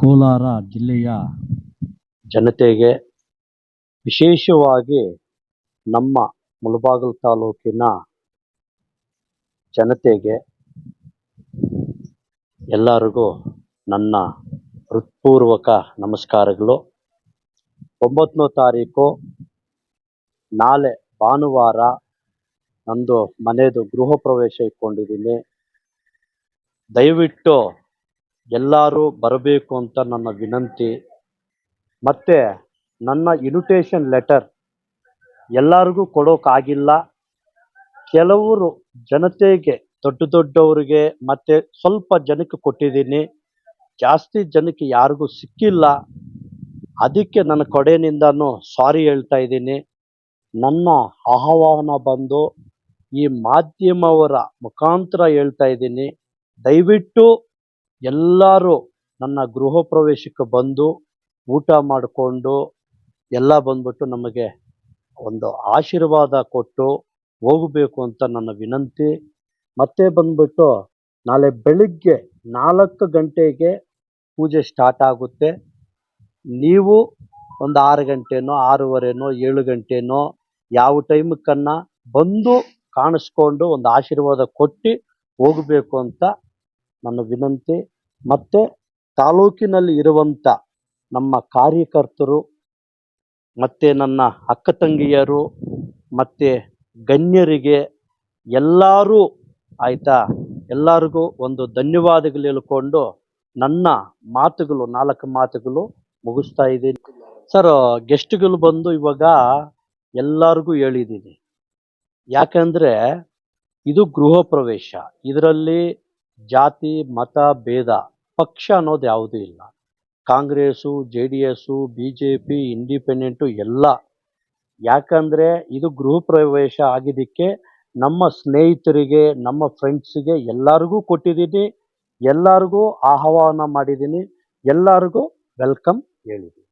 ಕೋಲಾರ ಜಿಲ್ಲೆಯ ಜನತೆಗೆ ವಿಶೇಷವಾಗಿ ನಮ್ಮ ಮುಳಬಾಗಲ್ ತಾಲೂಕಿನ ಜನತೆಗೆ ಎಲ್ಲರಿಗೂ ನನ್ನ ಹೃತ್ಪೂರ್ವಕ ನಮಸ್ಕಾರಗಳು. ಒಂಬತ್ತನೇ ತಾರೀಕು, ನಾಳೆ ಭಾನುವಾರ ನಂದು ಮನೆಯದು ಗೃಹ ಪ್ರವೇಶ ಇಟ್ಕೊಂಡಿದ್ದೀನಿ. ದಯವಿಟ್ಟು ಎಲ್ಲರೂ ಬರಬೇಕು ಅಂತ ನನ್ನ ವಿನಂತಿ. ಮತ್ತೆ ನನ್ನ ಇನ್ವಿಟೇಷನ್ ಲೆಟರ್ ಎಲ್ಲರಿಗೂ ಕೊಡೋಕ್ಕಾಗಿಲ್ಲ ಕೆಲವರು ಜನತೆಗೆ, ದೊಡ್ಡ ದೊಡ್ಡವರಿಗೆ ಮತ್ತೆ ಸ್ವಲ್ಪ ಜನಕ್ಕೆ ಕೊಟ್ಟಿದ್ದೀನಿ. ಜಾಸ್ತಿ ಜನಕ್ಕೆ ಯಾರಿಗೂ ಸಿಕ್ಕಿಲ್ಲ. ಅದಕ್ಕೆ ನನ್ನ ಕಡೆಯಿಂದನೂ ಸಾರಿ ಹೇಳ್ತಾ ಇದ್ದೀನಿ. ನನ್ನ ಆಹ್ವಾನ ಬಂದು ಈ ಮಾಧ್ಯಮವರ ಮುಖಾಂತರ ಹೇಳ್ತಾ ಇದ್ದೀನಿ. ದಯವಿಟ್ಟು ಎಲ್ಲರೂ ನನ್ನ ಗೃಹ ಪ್ರವೇಶಕ್ಕೆ ಬಂದು ಊಟ ಮಾಡಿಕೊಂಡು ಎಲ್ಲ ಬಂದ್ಬಿಟ್ಟು ನಮಗೆ ಒಂದು ಆಶೀರ್ವಾದ ಕೊಟ್ಟು ಹೋಗಬೇಕು ಅಂತ ನನ್ನ ವಿನಂತಿ. ಮತ್ತೆ ಬಂದ್ಬಿಟ್ಟು ನಾಳೆ ಬೆಳಿಗ್ಗೆ ನಾಲ್ಕು ಗಂಟೆಗೆ ಪೂಜೆ ಸ್ಟಾರ್ಟ್ ಆಗುತ್ತೆ. ನೀವು ಒಂದು ಆರು ಗಂಟೆನೋ, ಆರೂವರೆನೋ, ಏಳು ಗಂಟೆನೋ ಯಾವ ಟೈಮಕ್ಕನ್ನ ಬಂದು ಕಾಣಿಸ್ಕೊಂಡು ಒಂದು ಆಶೀರ್ವಾದ ಕೊಟ್ಟು ಹೋಗಬೇಕು ಅಂತ ನನ್ನ ವಿನಂತಿ. ಮತ್ತೆ ತಾಲೂಕಿನಲ್ಲಿ ಇರುವಂಥ ನಮ್ಮ ಕಾರ್ಯಕರ್ತರು, ಮತ್ತು ನನ್ನ ಅಕ್ಕ ತಂಗಿಯರು, ಮತ್ತು ಗಣ್ಯರಿಗೆ ಎಲ್ಲರೂ ಆಯಿತಾ, ಎಲ್ಲರಿಗೂ ಒಂದು ಧನ್ಯವಾದಗಳು ಹೇಳ್ಕೊಂಡು ನನ್ನ ಮಾತುಗಳು, ನಾಲ್ಕು ಮಾತುಗಳು ಮುಗಿಸ್ತಾ ಇದ್ದೀನಿ. ಸರ್ ಗೆಸ್ಟ್ಗಳು ಬಂದು ಇವಾಗ ಎಲ್ಲರಿಗೂ ಹೇಳಿದ್ದೀನಿ. ಯಾಕಂದರೆ ಇದು ಗೃಹ ಪ್ರವೇಶ. ಇದರಲ್ಲಿ ಜಾತಿ, ಮತ, ಭೇದ, ಪಕ್ಷ ಅನ್ನೋದು ಯಾವುದೂ ಇಲ್ಲ. Congress, J D S, B J P, independent ಎಲ್ಲ. ಯಾಕಂದರೆ ಇದು ಗೃಹ ಪ್ರವೇಶ ಆಗಿದ್ದಕ್ಕೆ ನಮ್ಮ ಸ್ನೇಹಿತರಿಗೆ, ನಮ್ಮ ಫ್ರೆಂಡ್ಸಿಗೆ ಎಲ್ಲರಿಗೂ ಕೊಟ್ಟಿದ್ದೀನಿ. ಎಲ್ಲರಿಗೂ ಆಹ್ವಾನ ಮಾಡಿದ್ದೀನಿ. ಎಲ್ಲರಿಗೂ ವೆಲ್ಕಮ್ ಹೇಳಿದ್ದೀನಿ.